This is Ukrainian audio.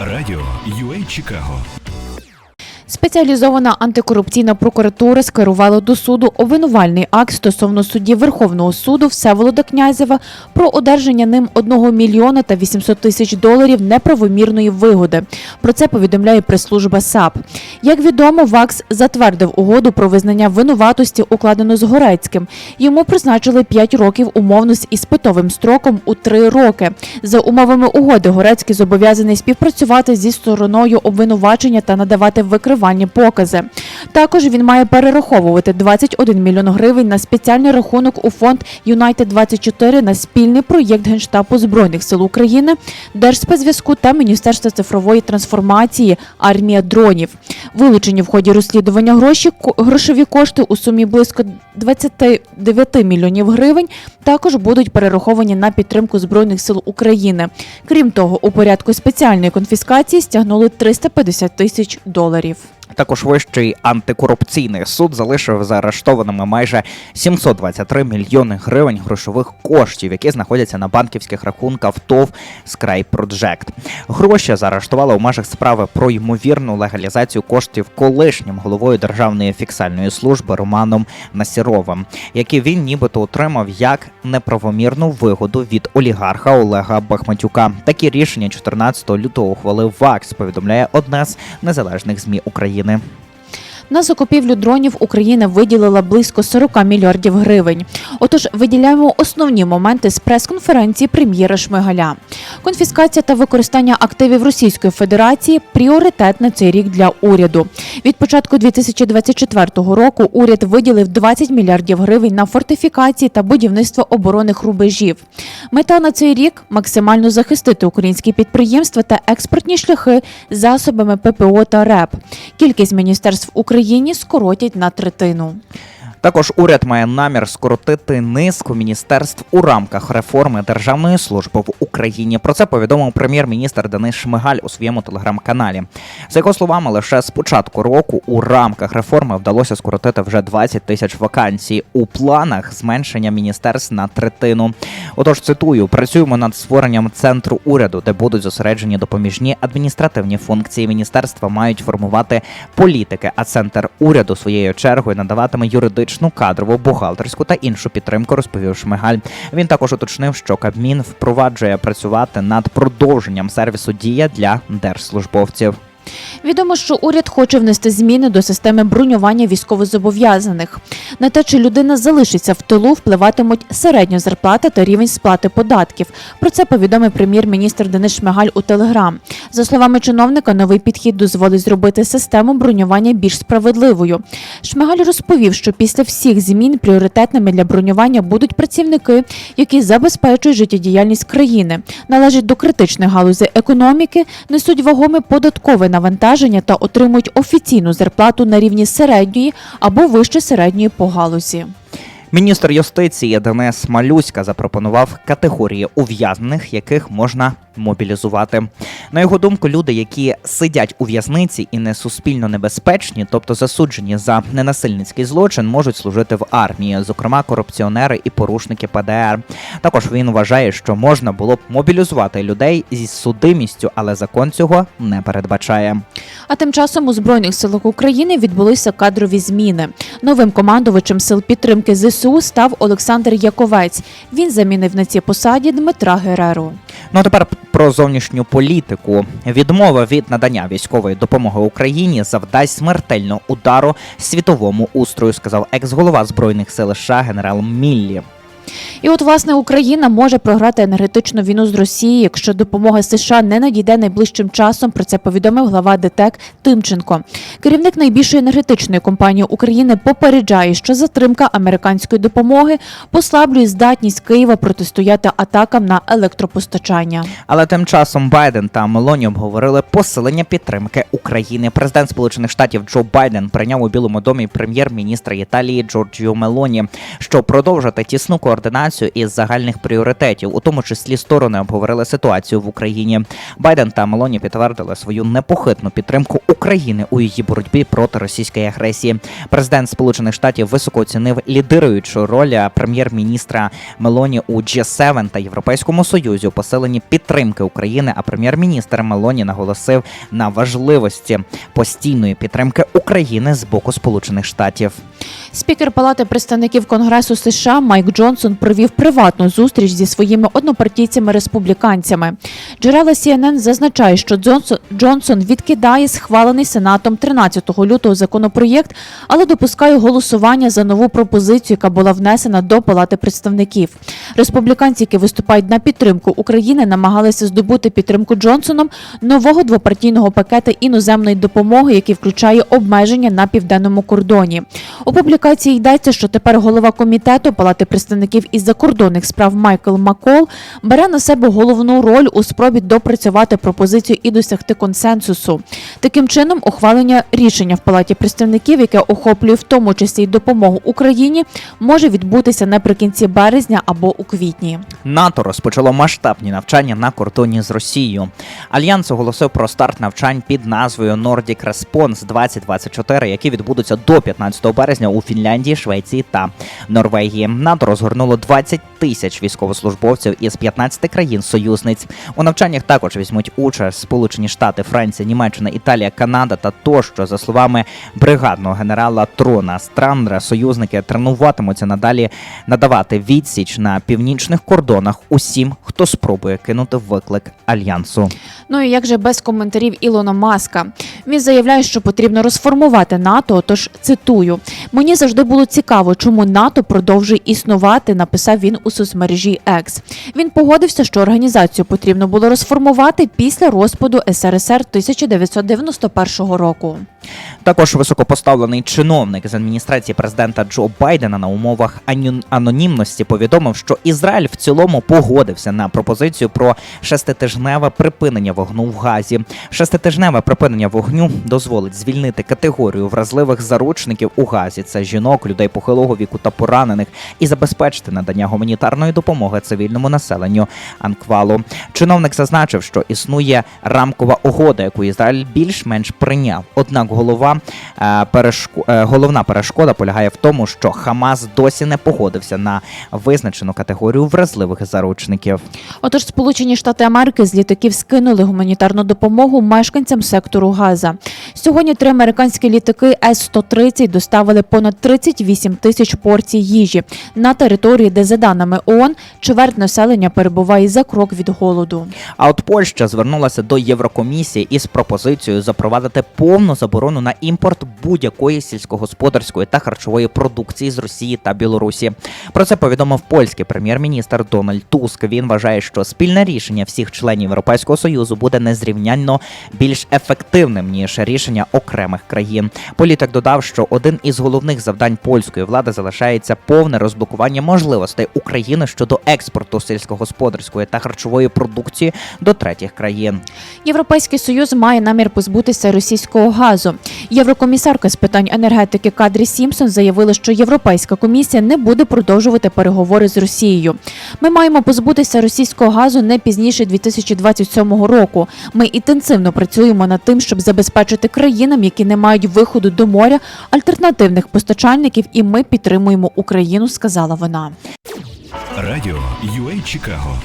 Радіо UA Чикаго Спеціалізована антикорупційна прокуратура скерувала до суду обвинувальний акт стосовно судді Верховного суду Всеволода Князєва про одержання ним 1 мільйона та 800 тисяч доларів неправомірної вигоди. Про це повідомляє прес-служба САП. Як відомо, ВАКС затвердив угоду про визнання винуватості, укладену з Горецьким. Йому призначили 5 років умовно з іспитовим строком у 3 роки. За умовами угоди Горецький зобов'язаний співпрацювати зі стороною обвинувачення та надавати викривальні покази. Також він має перераховувати 21 мільйон гривень на спеціальний рахунок у фонд Юнайтед 24 на спільний проєкт Генштабу Збройних сил України, Держспецзв'язку та Міністерства цифрової трансформації Армія дронів. Вилучені в ході розслідування гроші грошові кошти у сумі близько 29 мільйонів гривень також будуть перераховані на підтримку Збройних сил України. Крім того, у порядку спеціальної конфіскації стягнули 350 тисяч доларів. Також вищий антикорупційний суд залишив заарештованими майже 723 мільйони гривень грошових коштів, які знаходяться на банківських рахунках ТОВ Sky Project. Гроші заарештували у межах справи про ймовірну легалізацію коштів колишнім головою Державної фіксальної служби Романом Насіровим, які він нібито отримав як неправомірну вигоду від олігарха Олега Бахматюка. Такі рішення 14 лютого ухвалив ВАКС, повідомляє одна з незалежних змі України. anh em. На закупівлю дронів Україна виділила близько 40 мільярдів гривень. Отож, виділяємо основні моменти з прес-конференції прем'єра Шмигаля. Конфіскація та використання активів Російської Федерації пріоритет на цей рік для уряду. Від початку 2024 року уряд виділив 20 мільярдів гривень на фортифікації та будівництво оборонних рубежів. Мета на цей рік максимально захистити українські підприємства та експортні шляхи засобами ППО та РЕП. Кількість міністерств в Україні скоротять на третину. Також уряд має намір скоротити низку міністерств у рамках реформи державної служби в Україні. Про це повідомив прем'єр-міністр Денис Шмигаль у своєму телеграм-каналі. За його словами, лише з початку року у рамках реформи вдалося скоротити вже 20 тисяч вакансій. У планах зменшення міністерств на третину. Отож, цитую: працюємо над створенням центру уряду, де будуть зосереджені допоміжні адміністративні функції. Міністерства мають формувати політики, а центр уряду своєю чергою надаватиме юридичну, кадрову, бухгалтерську та іншу підтримку, розповів Шмигаль. Він також уточнив, що Кабмін впроваджує працювати над продовженням сервісу дія для держслужбовців. Відомо, що уряд хоче внести зміни до системи бронювання військовозобов'язаних. На те, чи людина залишиться в тилу, впливатимуть середня зарплата та рівень сплати податків. Про це повідомив прем'єр-міністр Денис Шмигаль у Телеграм. За словами чиновника, новий підхід дозволить зробити систему бронювання більш справедливою. Шмигаль розповів, що після всіх змін пріоритетними для бронювання будуть працівники, які забезпечують життєдіяльність країни, належать до критичних галузей економіки, несуть вагоме податкове навантаження та отримують офіційну зарплату на рівні середньої або вище середньої по галузі. Міністр юстиції Денис Малюська запропонував категорії ув'язнених, яких можна мобілізувати. На його думку, люди, які сидять у в'язниці і не суспільно небезпечні, тобто засуджені за ненасильницький злочин, можуть служити в армії, зокрема корупціонери і порушники ПДР. Також він вважає, що можна було б мобілізувати людей зі судимістю, але закон цього не передбачає. А тим часом у збройних силах України відбулися кадрові зміни. Новим командувачем сил підтримки ЗСУ став Олександр Яковець. Він замінив на цій посаді Дмитра Гереру. Ну а тепер про зовнішню політику. Відмова від надання військової допомоги Україні завдасть смертельного удару світовому устрою, сказав екс-голова збройних сил США генерал Міллі. І от власне Україна може програти енергетичну війну з Росією, якщо допомога США не надійде найближчим часом. Про це повідомив глава ДТЕК Тимченко. Керівник найбільшої енергетичної компанії України попереджає, що затримка американської допомоги послаблює здатність Києва протистояти атакам на електропостачання. Але тим часом Байден та Мелоні обговорили посилення підтримки України. Президент Сполучених Штатів Джо Байден прийняв у Білому домі прем'єр-міністра Італії Джорджіо Мелоні, щоб продовжити тісну координацію координацію із загальних пріоритетів, у тому числі сторони обговорили ситуацію в Україні. Байден та Мелоні підтвердили свою непохитну підтримку України у її боротьбі проти російської агресії. Президент Сполучених Штатів високо оцінив лідируючу роль прем'єр-міністра Мелоні у G7 та Європейському Союзі у посиленні підтримки України. А прем'єр-міністр Мелоні наголосив на важливості постійної підтримки України з боку Сполучених Штатів. Спікер Палати представників Конгресу США Майк Джонсон провів приватну зустріч зі своїми однопартійцями-республіканцями. Джерела CNN зазначають, що Джонсон відкидає схвалений Сенатом 13 лютого законопроєкт, але допускає голосування за нову пропозицію, яка була внесена до Палати представників. Республіканці, які виступають на підтримку України, намагалися здобути підтримку Джонсоном нового двопартійного пакета іноземної допомоги, який включає обмеження на південному кордоні. У публікації йдеться, що тепер голова комітету Палати представників із закордонних справ Майкл Макол бере на себе головну роль у спробі допрацювати пропозицію і досягти консенсусу. Таким чином, ухвалення рішення в Палаті представників, яке охоплює в тому числі й допомогу Україні, може відбутися наприкінці березня або у квітні. НАТО розпочало масштабні навчання на кордоні з Росією. Альянс оголосив про старт навчань під назвою Nordic Response 2024, які відбудуться до 15 березня у Фінляндії, Швеції та Норвегії. НАТО розгорнуло 20 тисяч військовослужбовців із 15 країн-союзниць. У навчаннях також візьмуть участь Сполучені Штати, Франція, Німеччина, Італія, Канада та тощо. За словами бригадного генерала Трона Страндра, союзники тренуватимуться надалі надавати відсіч на північних кордонах усім, хто спробує кинути виклик альянсу. Ну і як же без коментарів Ілона Маска? Він заявляє, що потрібно розформувати НАТО. Тож цитую: мені завжди було цікаво, чому НАТО продовжує існувати. Написав він у соцмережі X. Він погодився, що організацію потрібно було розформувати після розпаду СРСР 1991 року. Також високопоставлений чиновник з адміністрації президента Джо Байдена на умовах анонімності повідомив, що Ізраїль в цілому погодився на пропозицію про шеститижневе припинення вогню в Газі. Шеститижневе припинення вогню дозволить звільнити категорію вразливих заручників у Газі. Це жінок, людей похилого віку та поранених, і забезпечити надання гуманітарної допомоги цивільному населенню Анквалу. Чиновник зазначив, що існує рамкова угода, яку Ізраїль більш-менш прийняв. Однак голова е, перешко... е, головна перешкода полягає в тому, що Хамас досі не погодився на визначену категорію вразливих заручників. Отож, Сполучені Штати Америки з літаків скинули гуманітарну допомогу мешканцям сектору Газа. Сьогодні три американські літаки С-130 доставили понад 38 тисяч порцій їжі на території, де за даними ООН, чверть населення перебуває за крок від голоду. А от Польща звернулася до Єврокомісії із пропозицією запровадити повну заборону на імпорт будь-якої сільськогосподарської та харчової продукції з Росії та Білорусі. Про це повідомив польський прем'єр-міністр Дональд Туск. Він вважає, що спільне рішення всіх членів Європейського союзу буде незрівнянно більш ефективним ніж рішення окремих країн. Політик додав, що один із головних завдань польської влади залишається повне розблокування можливостей України щодо експорту сільськогосподарської та харчової продукції до третіх країн. Європейський союз має намір позбутися російського газу. Єврокомісарка з питань енергетики Кадрі Сімпсон заявила, що Європейська комісія не буде продовжувати переговори з Росією. Ми маємо позбутися російського газу не пізніше 2027 року. Ми інтенсивно працюємо над тим, щоб забезпечити країнам, які не мають виходу до моря, альтернативних постачальників, і ми підтримуємо Україну, сказала вона. Радіо UA Чикаго